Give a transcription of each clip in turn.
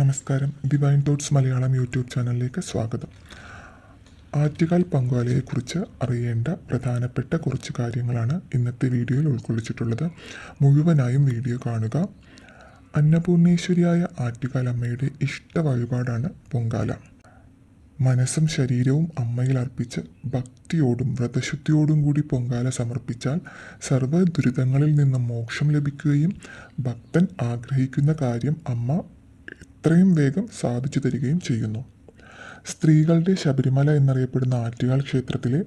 നമസ്കാരം. Divine thoughts Malayalam YouTube ചാനലിലേക്ക് സ്വാഗതം. ആറ്റുകാൽ പങ്കാളിയെക്കുറിച്ച് അറിയേണ്ട പ്രധാനപ്പെട്ട കുറച്ച് കാര്യങ്ങളാണ് ഇന്നത്തെ വീഡിയോയിൽ ഉൾക്കൊള്ളിച്ചിട്ടുള്ളത്. മുഴുവനായും വീഡിയോ കാണുക. അന്നപൂർണേശ്വരിയായ ആറ്റുകാൽ അമ്മയുടെ ഇഷ്ട വഴിപാടാണ് പൊങ്കാല. മനസ്സും ശരീരവും അമ്മയിൽ അർപ്പിച്ച് ഭക്തിയോടും വ്രതശുദ്ധിയോടും കൂടി പൊങ്കാല സമർപ്പിച്ചാൽ സർവ ദുരിതങ്ങളിൽ നിന്നും മോക്ഷം ലഭിക്കുകയും ഭക്തൻ ആഗ്രഹിക്കുന്ന കാര്യം അമ്മ എത്രയും വേഗം സാധിച്ചു തരികയും ചെയ്യുന്നു. സ്ത്രീകളുടെ ശബരിമല എന്നറിയപ്പെടുന്ന ആറ്റുകാൽ ക്ഷേത്രത്തിലെ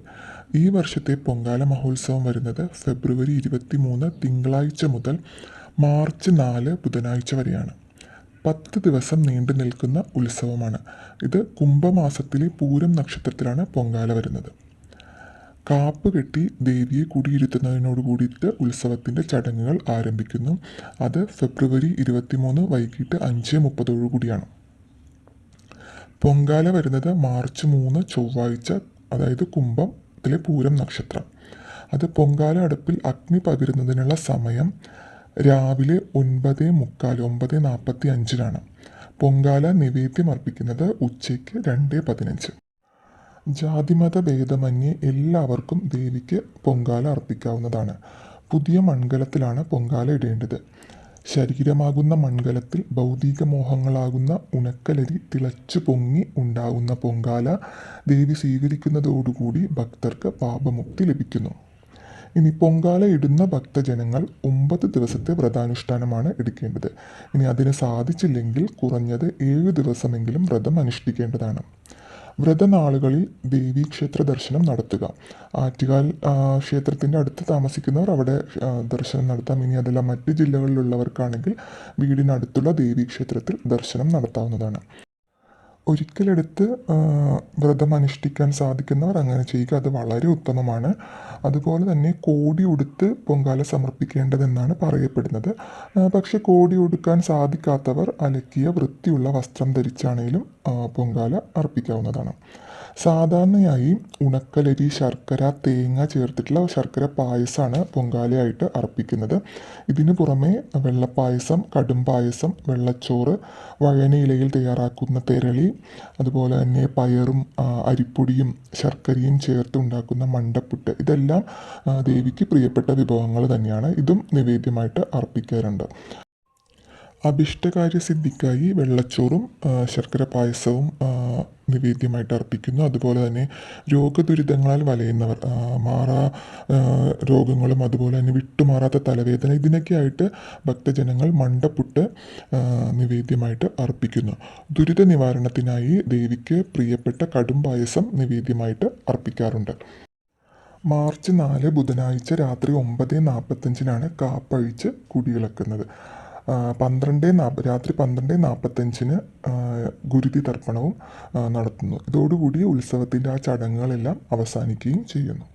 ഈ വർഷത്തെ പൊങ്കാല മഹോത്സവം വരുന്നത് ഫെബ്രുവരി ഇരുപത്തി മൂന്ന് തിങ്കളാഴ്ച മുതൽ മാർച്ച് നാല് ബുധനാഴ്ച വരെയാണ്. പത്ത് ദിവസം നീണ്ടു നിൽക്കുന്ന ഉത്സവമാണ്. ഇത് കുംഭമാസത്തിലെ പൂരം നക്ഷത്രത്തിലാണ് പൊങ്കാല വരുന്നത്. കാപ്പ് കെട്ടി ദേവിയെ കുടിയിരുത്തുന്നതിനോട് കൂടിയിട്ട് ഉത്സവത്തിന്റെ ചടങ്ങുകൾ ആരംഭിക്കുന്നു. അത് ഫെബ്രുവരി ഇരുപത്തിമൂന്ന് വൈകിട്ട് അഞ്ച് മുപ്പതോടു കൂടിയാണ്. പൊങ്കാല വരുന്നത് മാർച്ച് മൂന്ന് ചൊവ്വാഴ്ച അതായത് കുംഭത്തിലെ പൂരം നക്ഷത്രം. അത് പൊങ്കാല അടുപ്പിൽ അഗ്നി പകരുന്നതിനുള്ള സമയം രാവിലെ ഒൻപത് മുക്കാൽ ഒമ്പത് നാൽപ്പത്തി അഞ്ചിനാണ്. പൊങ്കാല നിവേദ്യം അർപ്പിക്കുന്നത് ഉച്ചയ്ക്ക് രണ്ട് പതിനഞ്ച്. ജാതിമത ഭേദമന്യേ എല്ലാവർക്കും ദേവിക്ക് പൊങ്കാല അർപ്പിക്കാവുന്നതാണ്. പുതിയ മൺകലത്തിലാണ് പൊങ്കാല ഇടേണ്ടത്. ശരീരമാകുന്ന മൺകലത്തിൽ ഭൗതിക മോഹങ്ങളാകുന്ന ഉണക്കലരി തിളച്ചു പൊങ്ങി ഉണ്ടാകുന്ന പൊങ്കാല ദേവി സ്വീകരിക്കുന്നതോടുകൂടി ഭക്തർക്ക് പാപമുക്തി ലഭിക്കുന്നു. ഇനി പൊങ്കാല ഇടുന്ന ഭക്തജനങ്ങൾ ഒമ്പത് ദിവസത്തെ വ്രതാനുഷ്ഠാനമാണ് എടുക്കേണ്ടത്. ഇനി അതിന് സാധിച്ചില്ലെങ്കിൽ കുറഞ്ഞത് ഏഴ് ദിവസമെങ്കിലും വ്രതം അനുഷ്ഠിക്കേണ്ടതാണ് വ്രതനാളുകളിൽ ദേവീക്ഷേത്ര ദർശനം നടത്തുക. ആറ്റുകാൽ ക്ഷേത്രത്തിന്റെ അടുത്ത് താമസിക്കുന്നവർ അവിടെ ദർശനം നടത്താം. ഇനി അതല്ല മറ്റ് ജില്ലകളിലുള്ളവർക്കാണെങ്കിൽ വീടിനടുത്തുള്ള ദേവീക്ഷേത്രത്തിൽ ദർശനം നടത്താവുന്നതാണ്. ഒരിക്കലെടുത്ത് വ്രതം അനുഷ്ഠിക്കാൻ സാധിക്കുന്നവർ അങ്ങനെ ചെയ്യുക അത് വളരെ ഉത്തമമാണ്. അതുപോലെ തന്നെ കോടി ഉടുത്ത് പൊങ്കാല സമർപ്പിക്കേണ്ടതെന്നാണ് പറയപ്പെടുന്നത്. പക്ഷേ കോടി ഉടുക്കാൻ സാധിക്കാത്തവർ അലക്കിയ വൃത്തിയുള്ള വസ്ത്രം ധരിച്ചാണേലും പൊങ്കാല അർപ്പിക്കാവുന്നതാണ്. സാധാരണയായി ഉണക്കലരി ശർക്കര തേങ്ങ ചേർത്തിട്ടുള്ള ശർക്കര പായസമാണ് പൊങ്കാലയായിട്ട് അർപ്പിക്കുന്നത്. ഇതിനു പുറമെ വെള്ളപ്പായസം കടും പായസം വെള്ളച്ചോറ് വഴനയിലയിൽ തയ്യാറാക്കുന്ന തെരളി അതുപോലെ തന്നെ പയറും അരിപ്പൊടിയും ശർക്കരയും ചേർത്ത് ഉണ്ടാക്കുന്ന മണ്ടപ്പുട്ട് ഇതെല്ലാം ആ, ദേവിക്ക് പ്രിയപ്പെട്ട വിഭവങ്ങൾ തന്നെയാണ് ഇതും നിവേദ്യമായിട്ട് അർപ്പിക്കാറുണ്ട്. അഭിഷ്ടകാര്യസിദ്ധിക്കായി വെള്ളച്ചോറും ആ, ശർക്കര പായസവും നിവേദ്യമായിട്ട് അർപ്പിക്കുന്നു. അതുപോലെ തന്നെ രോഗദുരിതങ്ങളാൽ വലയുന്നവർ മാറാ രോഗങ്ങളും അതുപോലെ തന്നെ വിട്ടുമാറാത്ത തലവേദന ഇതിനൊക്കെയായിട്ട് ഭക്തജനങ്ങൾ മണ്ടപ്പുട്ട് നിവേദ്യമായിട്ട് അർപ്പിക്കുന്നു. ദുരിത നിവാരണത്തിനായി ദേവിക്ക് പ്രിയപ്പെട്ട കടും പായസം നിവേദ്യമായിട്ട് അർപ്പിക്കാറുണ്ട്. മാർച്ച് നാല് ബുധനാഴ്ച രാത്രി ഒമ്പത് നാൽപ്പത്തഞ്ചിനാണ് കാപ്പഴിച്ച് കുടിയിളക്കുന്നത്. പന്ത്രണ്ട് രാത്രി പന്ത്രണ്ട് നാൽപ്പത്തഞ്ചിന് ഗുരുതി തർപ്പണവും നടത്തുന്നു. ഇതോടുകൂടി ഉത്സവത്തിന്റെ ആ ചടങ്ങുകളെല്ലാം അവസാനിക്കുകയും ചെയ്യുന്നു.